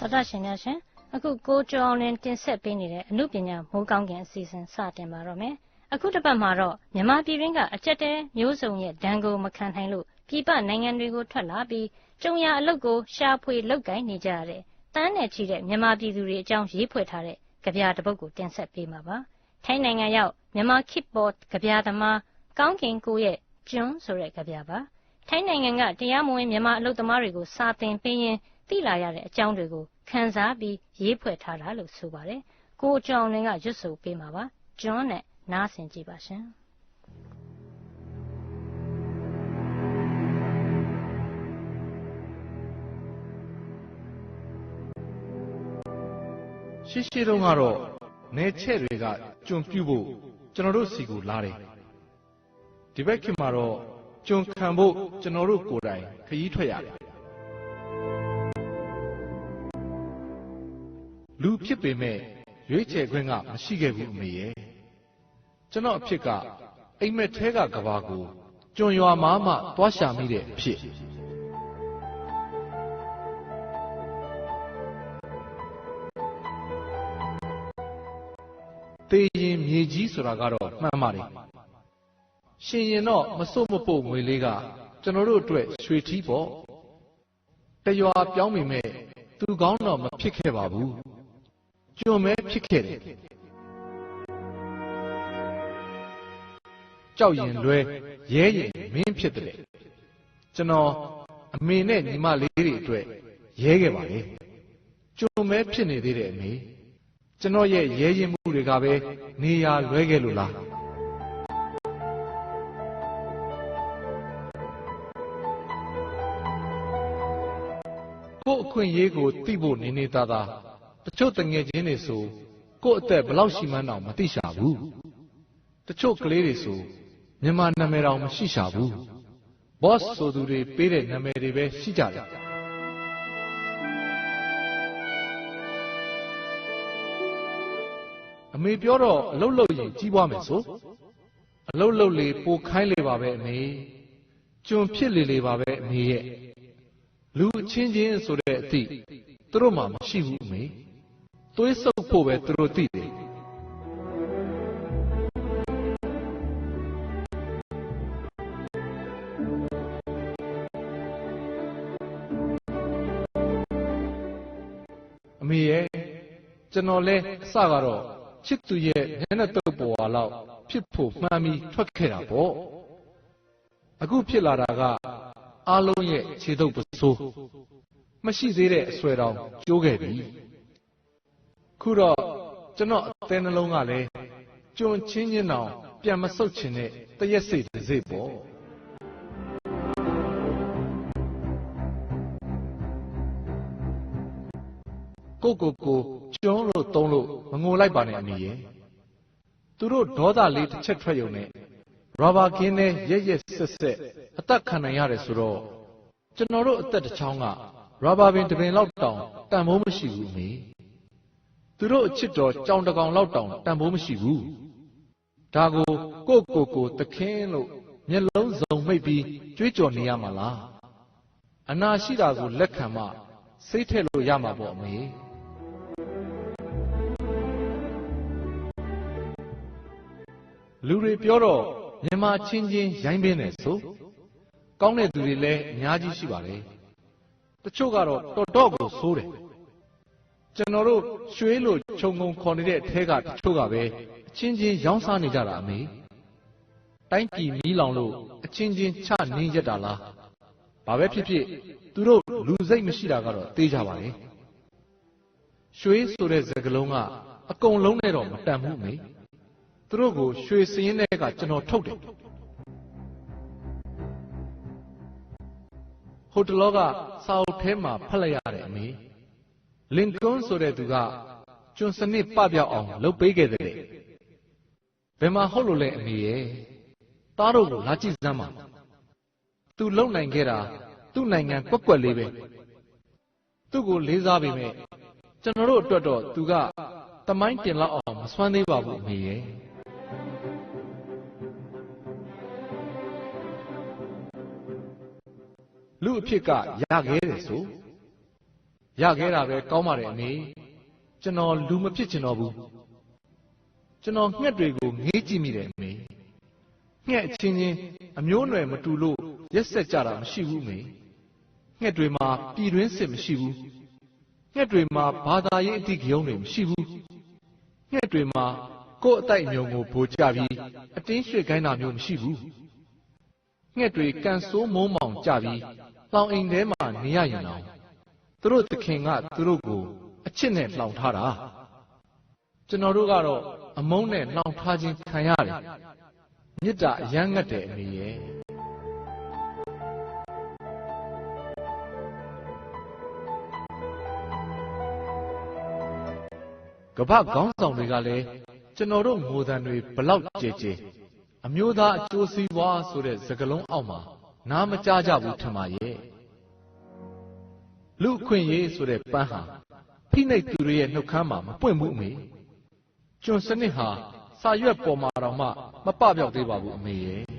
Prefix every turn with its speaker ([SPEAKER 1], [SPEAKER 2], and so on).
[SPEAKER 1] တော်တာရှင်များရှင်အခုကိုကျော်အောင်လင်းတင်ဆက်ပေးနေတဲ့အမှုပညာမိုးကောင်းကင်အစီအစဉ်စတင်ပါတော့မယ်အခုတစ်ပတ်မှာတော့မြန်မာပြည်ရင်းကအကြက်တဲမျိုးစုံရဲ့ဒဏ်ကိုမခံနိုင်လို့ပြည်ပနိုင်ငံတွေကိုထွက်လာပြီးကျုံရအလုတ်ကိုရှာဖွေလုတ်ကင်နေကြရတဲ့တန်းနဲ့ချီတဲ့မြန်မာပြည်သူတွေအကြောင်းရေးဖွဲ့ထားတဲ့ကြပြတစ်ပုဒ်ကိုတင်ဆက်ပေးမှာပါထိုင်းနိုင်ငံရောက်မြန်မာခေတ်ပေါ်ကြပြသမားကောင်းကင်ကိုရဲ့ကျွန်းဆိုတဲ့ကြပြပါထိုင်းနိုင်ငံကတရားမဝင်မြန်မာအလုတ်သမားတွေကိုစာသင်ပေးရင် သိလာရတဲ့အကြောင်းတွေကိုခန်းစားပြီးရေးဖွဲ့ထားတာလို့ဆိုပါတယ်။ကိုအကြောင်းလင်းကရွတ်ဆိုပေးမှာပါ။ကျွန်းနဲ့နားဆင်ကြည့်ပါရှင်
[SPEAKER 2] ရှေးရှေးတုန်းကတော့နေချက်တွေကကျွံပြုတ်ဖို့ကျွန်တော်တို့စီကိုလာတယ်ဒီဘက်ခင်မှာတော့ကျွံခံဖို့ကျွန်တော်တို့ကိုယ်တိုင်ခရီးထွက်ရတယ် လူဖြစ်ပေမဲ့ရွေးချယ်ခွင့်ကမရှိခဲ့ဘူးအမေရဲ့ကျွန်တော်အဖြစ်ကအိမ်မက်ထဲကကဘာကိုကျွံရွာမှာမှသွားရှာမိတဲ့အဖြစ်တေရင်မြေကြီးဆိုတာကတော့မှန်ပါတယ်ရှင်ရင်တော့မစွတ်မပုတ်ငွေလေးကကျွန်တော်တို့အတွက်ရွှေထီးပေါ့တရွာပြောင်းမိမဲ့သူကောင်းတော့မဖြစ်ခဲ့ပါဘူး ကျွံမဲဖြစ်ခဲ့တယ်ကြောက်ရင်လွဲရဲရင်မင်းဖြစ်တယ်ကျွန်တော်အမေနဲ့ညီမလေးတွေအတွက်ရဲခဲ့ပါလေကျွံမဲဖြစ်နေသေးတယ်အမေကျွန်တော်ရဲ့ရဲရင်မှုတွေကပဲနေရာလွဲခဲ့လို့လားကို့အခွင့်အရေးကိုသိဖို့နေနေသားသား တချို့တငယ်ချင်းတွေဆိုကို့အသက်ဘလောက်ရှိမှန်းတော့မသိရှာဘူးတချို့ကလေးတွေဆိုမြန်မာနာမည်တော်မရှိရှာဘူး boss ဆိုသူတွေပေးတဲ့နာမည်တွေပဲရှိကြတယ်အမေပြောတော့အလုတ်လုတ်ရင်ကြီးပွားမယ်ဆိုအလုတ်လုတ်လေပိုခိုင်းလေပါပဲအမေကျွန်ဖြစ်လေလေပါပဲအမေရဲ့လူအချင်းချင်းဆိုတဲ့အသည့်သူတို့မှမရှိဘူးအမေ သွေးဆုပ်ဖို့ပဲသူတို့သိတယ်အမေရဲ့ကျွန်တော်လဲအစကတော့ချစ်သူရဲ့မျက်နှာတုပ်ပေါ်လာတော့ဖြစ်ဖို့မှန်ပြီးထွက်ခဲ့တာပေါ့အခုဖြစ်လာတာကအားလုံးရဲ့ခြေတုပ်ပစိုးမရှိသေးတဲ့အဆွဲတော်ကျိုးခဲ့ပြီ ခုတော့ကျွန်တော်အသေးနှလုံးကလည်းကျွံချင်းချင်းတောင်ပြန်မဆုတ်ချင်တဲ့တရက်စိတ်တစ်စိတ်ပေါ့ကိုကိုကိုကျွန်းလို့တုံးလို့မငိုလိုက်ပါနဲ့အမေရဲ့သူတို့ဒေါသလေးတစ်ချက်ထွက်ရုံနဲ့ရာဘာကင်းနဲ့ရက်ရက်ဆက်ဆက်အသက်ခံနိုင်ရတယ်ဆိုတော့ကျွန်တော်တို့အသက်တစ်ချောင်းကရာဘာပင်တစ်ပင်လောက်တောင်တန်ဖိုးမရှိဘူးအမေ သူတို့အချစ်တော်ကြောင်တကောင်လောက်တောင်တန်ဖိုးမရှိဘူးဒါကိုကိုကိုကိုတခင်းလို့မျက်လုံးစုံမိတ်ပြီးကြွေးကြော်နေရမှာလားအနာရှိတာကိုလက်ခံမှစိတ်ထည့်လို့ရမှာပေါ့အမေလူတွေပြောတော့မြန်မာချင်းချင်းရိုင်းပင်းတယ်ဆိုကောင်းတဲ့သူတွေလည်းအများကြီးရှိပါတယ်တချို့ကတော့တော်တော့ကိုဆိုးတယ် ကျွန်တော်တို့ရွှေလို့ခြုံငုံခေါ်နေတဲ့အထဲကတချို့ကပဲအချင်းချင်းရောင်းစားနေကြတာအမေတိုင်းပြည်မီးလောင်လို့အချင်းချင်းချနင်းရက်တာလားဘာပဲဖြစ်ဖြစ်သူတို့လူစိတ်မရှိတာကတော့သိကြပါလေရွှေဆိုတဲ့စကားလုံးကအကုန်လုံးနဲ့တော့မတန်ဘူးမေသူတို့ကိုရွှေစင်းတဲ့ကကျွန်တော်ထုတ်တယ်ဟိုတလောကစာအုပ်ထဲမှာဖတ်လိုက်ရတဲ့အမေ လင်ကွန်းဆိုတဲ့သူကကျွန်းစနစ်ပပြောက်အောင်လုပ်ပေးခဲ့တဲ့ဘယ်မှာဟုတ်လို့လဲအမေရဲ့သားတို့ကိုလာကြည့်စမ်းပါသူလုံနိုင်ခဲ့တာသူ့နိုင်ငံကွက်ကွက်လေးပဲသူ့ကိုလေးစားပေမဲ့ကျွန်တော်တို့အတွက်တော့သူကတမိုင်းတင်လောက်အောင်မစွမ်းသေးပါဘူးအမေရဲ့လူအဖြစ်ကရခဲ့တယ်ဆို ရခဲ့တာပဲကောင်းပါတယ်အမေကျွန်တော်လူမဖြစ်ချင်တော့ဘူးကျွန်တော်ငှက်တွေကိုငေးကြည့်မိတယ်အမေငှက်အချင်းချင်းအမျိုးအနွယ်မတူလို့ရက်ဆက်ကြတာမရှိဘူးအမေငှက်တွေမှာပြည်တွင်းစစ်မရှိဘူးငှက်တွေမှာဘာသာရေးအတိတ်ကြုံတွေမရှိဘူးငှက်တွေမှာကိုယ့်အတိုက်အမြုံကိုဗိုလ်ကြပြီးအတင်းရွှေ့ခိုင်းတာမျိုးမရှိဘူးငှက်တွေကန်ဆိုးမုံမောင်ကြပြီးလောင်အိမ်ထဲမှာနေရရင်တော့ သူတို့သခင်ကသူတို့ကိုအချစ်နဲ့လှောင်ထားတာကျွန်တော်တို့ကတော့အမုန်းနဲ့လှောင်ထားခြင်းခံရတယ်မေတ္တာအယမ်းငတ်တယ်အမေရဲ့ကပ္ပခေါင်းဆောင်တွေကလည်းကျွန်တော်တို့ငိုတန်တွေဘလောက်ကြဲကြဲအမျိုးသားအကျိုးစီးပွားဆိုတဲ့စကားလုံးအောက်မှာနားမကြားကြဘူးထင်ပါရဲ့ လူအခွင့်ရေးဆိုတဲ့ပန်းဟာဖိနှိပ်သူတွေရဲ့နှုတ်ခမ်းမှာမပွင့်ဘူးအမေကျွန်စနစ်ဟာစာရွက်ပေါ်မှာတော့မှမပပြောက်သေးပါဘူးအမေရဲ့